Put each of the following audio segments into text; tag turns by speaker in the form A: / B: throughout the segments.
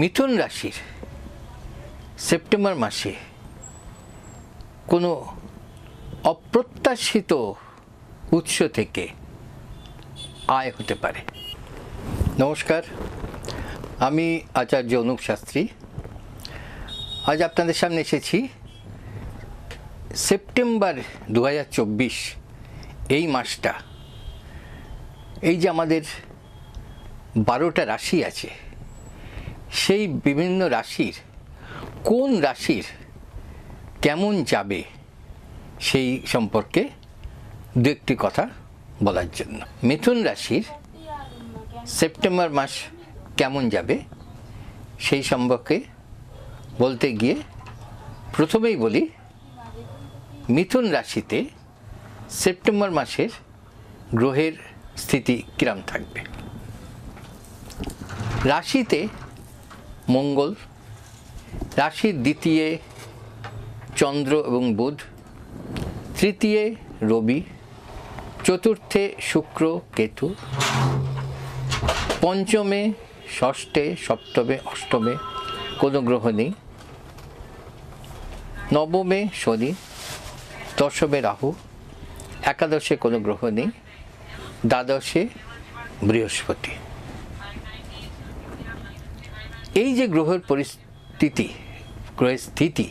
A: মিথুন রাশির সেপ্টেম্বর মাসে কোনো অপ্রত্যাশিত উৎস থেকে আয় হতে পারে। নমস্কার, আমি আচার্য অনুপ শাস্ত্রী। আজ আপনাদের সামনে এসেছি সেপ্টেম্বর দু হাজার চব্বিশ, এই মাসটা। এই যে আমাদের বারোটা রাশি আছে সেই বিভিন্ন রাশির, কোন রাশির কেমন যাবে সেই সম্পর্কে দু একটি কথা বলার জন্য। মিথুন রাশির সেপ্টেম্বর মাস কেমন যাবে সেই সম্পর্কে বলতে গিয়ে প্রথমেই বলি, মিথুন রাশিতে সেপ্টেম্বর মাসের গ্রহের স্থিতি কিরাম থাকবে? রাশিতে মঙ্গল রাশির দ্বিতীয় চন্দ্র এবং বুধ, তৃতীয় রবি, চতুর্থে শুক্র কেতু, পঞ্চমে ষষ্ঠে সপ্তমে অষ্টমে কোনো গ্রহ নেই, নবমে শনি, দশমে রাহু, একাদশে কোনো গ্রহ নেই, দ্বাদশে বৃহস্পতি। এই যে গ্রহের পরিস্থিতি, গ্রহের স্থিতি,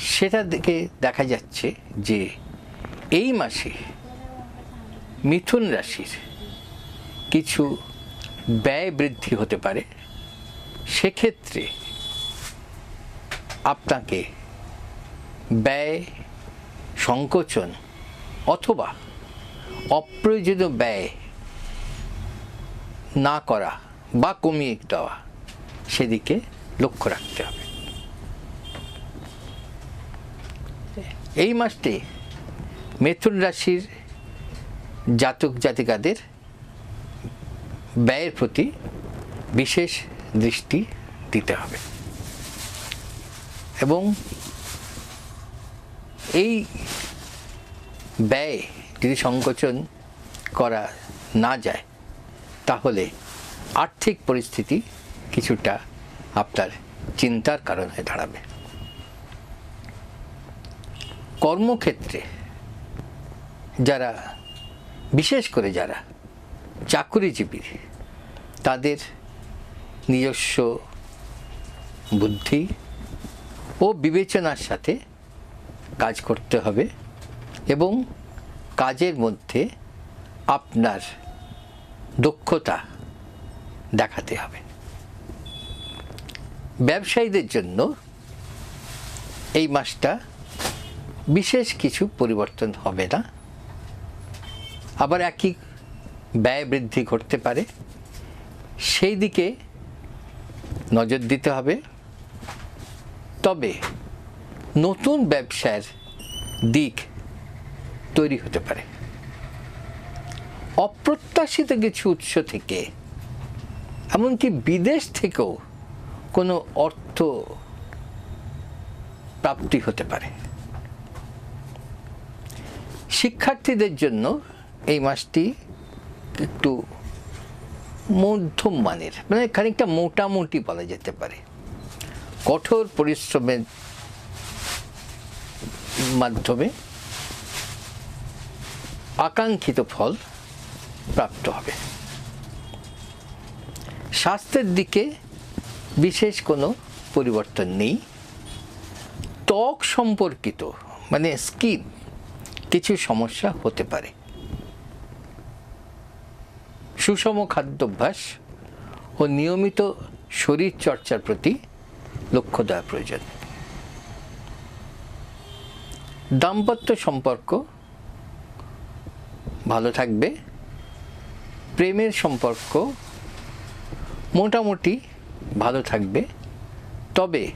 A: সেটা দেখে দেখা যাচ্ছে যে এই মাসে মিথুন রাশির কিছু ব্যয় বৃদ্ধি হতে পারে। সেক্ষেত্রে আপনাকে ব্যয় সংকোচন অথবা অপ্রয়োজনীয় ব্যয় না করা বা কমিয়ে দেওয়া, সেদিকে লক্ষ্য রাখতে হবে। এই মাসটি মিথুন রাশির জাতক জাতিকাদের ব্যয়ের প্রতি বিশেষ দৃষ্টি দিতে হবে। এবং এই ব্যয় যদি সংকোচন করা না যায়, তাহলে আর্থিক পরিস্থিতি কিছুটা আপনার চিন্তার কারণ হয়ে দাঁড়াবে। কর্মক্ষেত্রে যারা, বিশেষ করে যারা চাকুরিজীবী, তাদের নিজস্ব বুদ্ধি ও বিবেচনার সাথে কাজ করতে হবে এবং কাজের মধ্যে আপনার দক্ষতা দেখাতে হবে। ব্যবসায়ীদের জন্য এই মাসটা বিশেষ কিছু পরিবর্তন হবে না। আবার একই ব্যয় বৃদ্ধি ঘটতে পারে। সেই দিকে নজর দিতে হবে। তবে নতুন ব্যবসার দিক তৈরি হতে পারে। অপ্রত্যাশিত কিছু উৎস থেকে এমনকি বিদেশ থেকেও কোনো অর্থ প্রাপ্তি হতে পারে। শিক্ষার্থীদের জন্য এই মাসটি একটু মধ্যম মানের মানে খানিকটা মোটামুটি বলা যেতে পারে। কঠোর পরিশ্রমের মাধ্যমে আকাঙ্ক্ষিত ফল প্রাপ্ত হবে। স্বাস্থ্যের দিকে বিশেষ কোনো পরিবর্তন নেই। ত্বক সম্পর্কিত মানে স্কিন, কিছু সমস্যা হতে পারে। সুষম খাদ্যাভ্যাস ও নিয়মিত শরীর চর্চার প্রতি লক্ষ্য দেওয়া প্রয়োজন। দাম্পত্য সম্পর্ক ভালো থাকবে। প্রেমের সম্পর্ক মোটামুটি ভালো থাকবে। তবে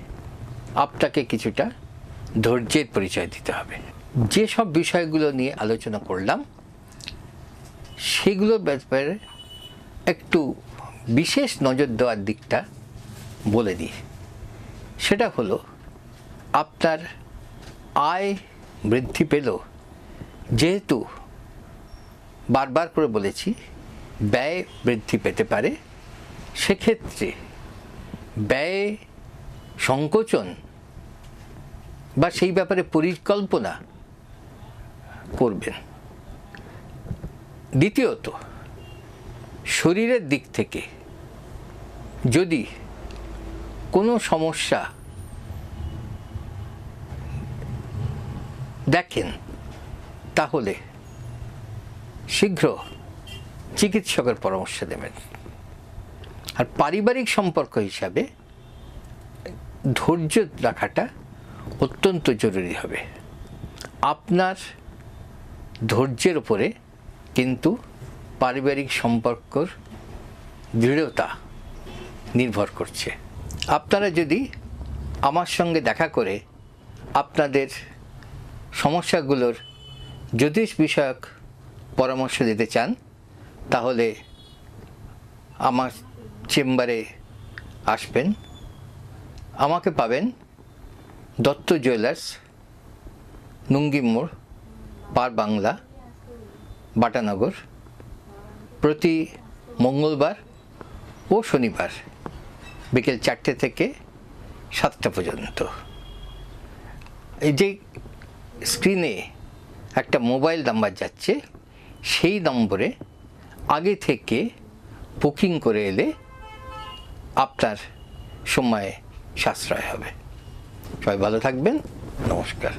A: আপনাকে কিছুটা ধৈর্যের পরিচয় দিতে হবে। যেসব বিষয়গুলো নিয়ে আলোচনা করলাম, সেগুলোর ব্যাপারে একটু বিশেষ নজর দেওয়ার দিকটা বলে দিই। সেটা হলো, আপনার আয় বৃদ্ধি পেল। যেহেতু বারবার করে বলেছি, ব্যয় বৃদ্ধি পেতে পারে সেক্ষেত্রে ব্যয়, সংকোচন বা সেই ব্যাপারে পরিকল্পনা করবেন। দ্বিতীয়ত, শরীরের দিক থেকে যদি কোনো সমস্যা দেখেন, তাহলে শীঘ্র চিকিৎসকের পরামর্শ দেবেন। আর পারিবারিক সম্পর্ক হিসাবে ধৈর্য রাখাটা অত্যন্ত জরুরি হবে। আপনার ধৈর্যের উপরে কিন্তু পারিবারিক সম্পর্কর দৃঢ়তা নির্ভর করছে। আপনারা যদি আমার সঙ্গে দেখা করে আপনাদের সমস্যাগুলোর জ্যোতিষ বিষয়ক পরামর্শ দিতে চান, তাহলে আমার চেম্বারে আসবেন, আমাকে পাবেন দত্ত জুয়েলার্স নুঙ্গি মোড়, পার বাংলা, বাটানগর, প্রতি মঙ্গলবার ও শনিবার বিকেল চারটে থেকে সাতটা পর্যন্ত। এই যে স্ক্রিনে একটা মোবাইল নাম্বার যাচ্ছে, সেই নম্বরে আগে থেকে বুকিং করে এলে আপনার সময়ে সাশ্রয় হবে। সবাই ভালো থাকবেন নমস্কার।